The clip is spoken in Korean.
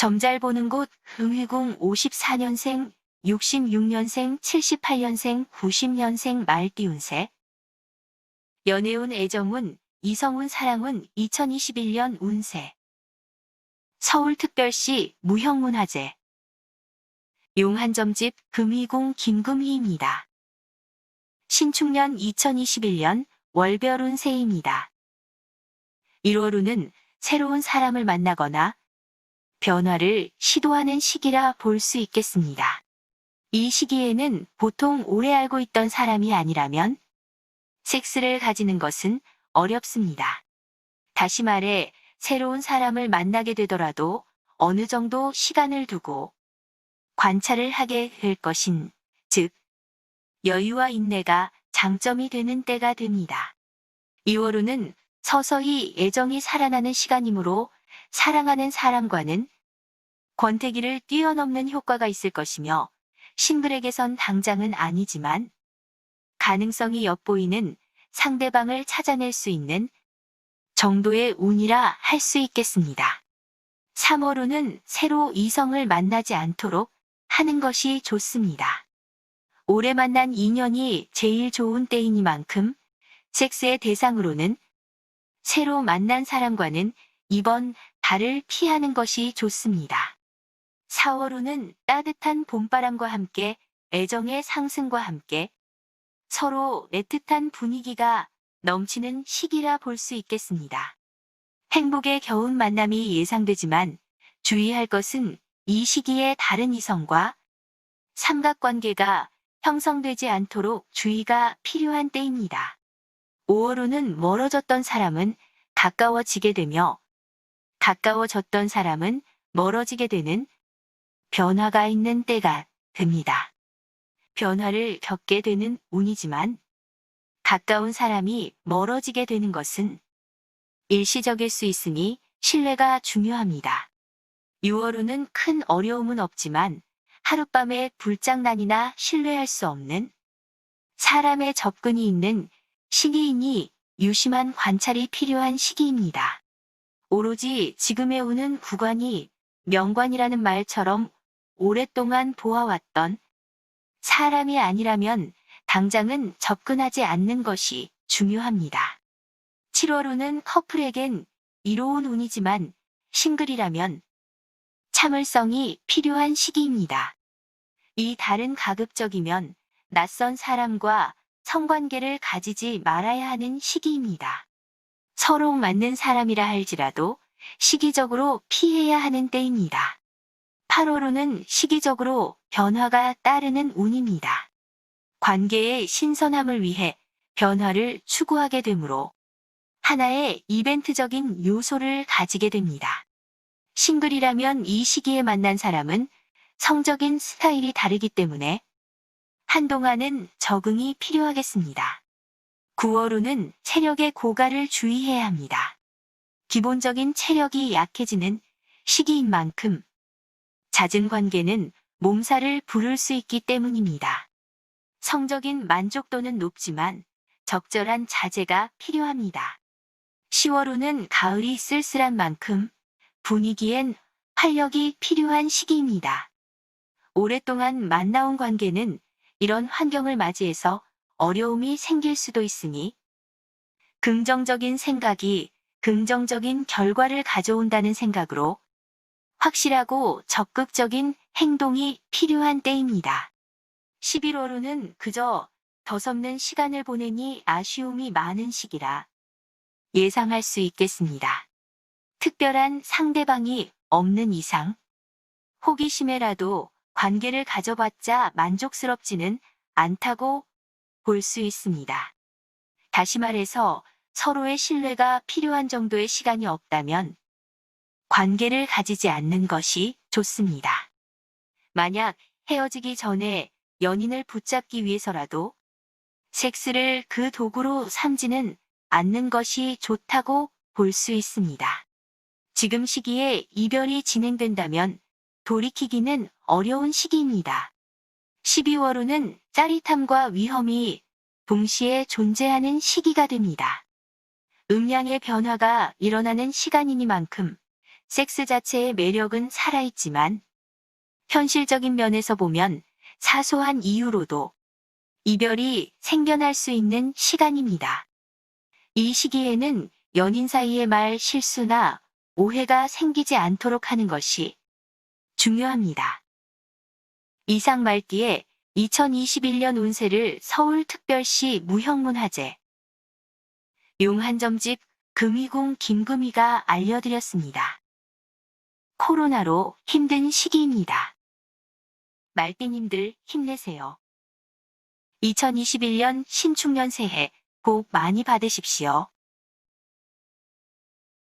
점잘 보는 곳 흥위궁 54년생, 66년생, 78년생, 90년생 말띠운세 연애운 애정운, 이성운 사랑운 2021년 운세 서울특별시 무형문화재 용한점집 금희궁 김금희입니다. 신축년 2021년 월별운 새입니다. 1월운은 새로운 사람을 만나거나 변화를 시도하는 시기라 볼 수 있겠습니다. 이 시기에는 보통 오래 알고 있던 사람이 아니라면 섹스를 가지는 것은 어렵습니다. 다시 말해 새로운 사람을 만나게 되더라도 어느 정도 시간을 두고 관찰을 하게 될 것인, 즉, 여유와 인내가 장점이 되는 때가 됩니다. 2월호는 서서히 애정이 살아나는 시간이므로 사랑하는 사람과는 권태기를 뛰어넘는 효과가 있을 것이며 싱글에게선 당장은 아니지만 가능성이 엿보이는 상대방을 찾아낼 수 있는 정도의 운이라 할 수 있겠습니다. 3월호는 새로 이성을 만나지 않도록 하는 것이 좋습니다. 오래 만난 인연이 제일 좋은 때이니만큼 섹스의 대상으로는 새로 만난 사람과는 이번 달을 피하는 것이 좋습니다. 4월호는 따뜻한 봄바람과 함께 애정의 상승과 함께 서로 애틋한 분위기가 넘치는 시기라 볼 수 있겠습니다. 행복의 겨운 만남이 예상되지만 주의할 것은 이 시기에 다른 이성과 삼각관계가 형성되지 않도록 주의가 필요한 때입니다. 5월호는 멀어졌던 사람은 가까워지게 되며 가까워졌던 사람은 멀어지게 되는 변화가 있는 때가 됩니다. 변화를 겪게 되는 운이지만 가까운 사람이 멀어지게 되는 것은 일시적일 수 있으니 신뢰가 중요합니다. 6월호는 큰 어려움은 없지만 하룻밤에 불장난이나 신뢰할 수 없는 사람의 접근이 있는 시기이니 유심한 관찰이 필요한 시기입니다. 오로지 지금에 오는 구관이 명관이라는 말처럼 오랫동안 보아왔던 사람이 아니라면 당장은 접근하지 않는 것이 중요합니다. 7월호는 커플에겐 이로운 운이지만 싱글이라면 참을성이 필요한 시기입니다. 이 달은 가급적이면 낯선 사람과 성관계를 가지지 말아야 하는 시기입니다. 서로 맞는 사람이라 할지라도 시기적으로 피해야 하는 때입니다. 8월호는 시기적으로 변화가 따르는 운입니다. 관계의 신선함을 위해 변화를 추구하게 되므로 하나의 이벤트적인 요소를 가지게 됩니다. 싱글이라면 이 시기에 만난 사람은 성적인 스타일이 다르기 때문에 한동안은 적응이 필요하겠습니다. 9월호는 체력의 고갈을 주의해야 합니다. 기본적인 체력이 약해지는 시기인 만큼 잦은 관계는 몸살을 부를 수 있기 때문입니다. 성적인 만족도는 높지만 적절한 자제가 필요합니다. 10월호는 가을이 쓸쓸한 만큼 분위기엔 활력이 필요한 시기입니다. 오랫동안 만나온 관계는 이런 환경을 맞이해서 어려움이 생길 수도 있으니 긍정적인 생각이 긍정적인 결과를 가져온다는 생각으로 확실하고 적극적인 행동이 필요한 때입니다. 11월호는 그저 더섭는 시간을 보내니 아쉬움이 많은 시기라 예상할 수 있겠습니다. 특별한 상대방이 없는 이상 호기심에라도 관계를 가져봤자 만족스럽지는 않다고 볼 수 있습니다. 다시 말해서 서로의 신뢰가 필요한 정도의 시간이 없다면 관계를 가지지 않는 것이 좋습니다. 만약 헤어지기 전에 연인을 붙잡기 위해서라도 섹스를 그 도구로 삼지는 않는 것이 좋다고 볼 수 있습니다. 지금 시기에 이별이 진행된다면 돌이키기는 어려운 시기입니다. 12월호는 짜릿함과 위험이 동시에 존재하는 시기가 됩니다. 음량의 변화가 일어나는 시간이니만큼 섹스 자체의 매력은 살아있지만 현실적인 면에서 보면 사소한 이유로도 이별이 생겨날 수 있는 시간입니다. 이 시기에는 연인 사이의 말 실수나 오해가 생기지 않도록 하는 것이 중요합니다. 이상 말기에 2021년 운세를 서울특별시 무형문화재 용한점집 금이공 김금이가 알려드렸습니다. 코로나로 힘든 시기입니다. 말띠님들 힘내세요. 2021년 신축년 새해 복 많이 받으십시오.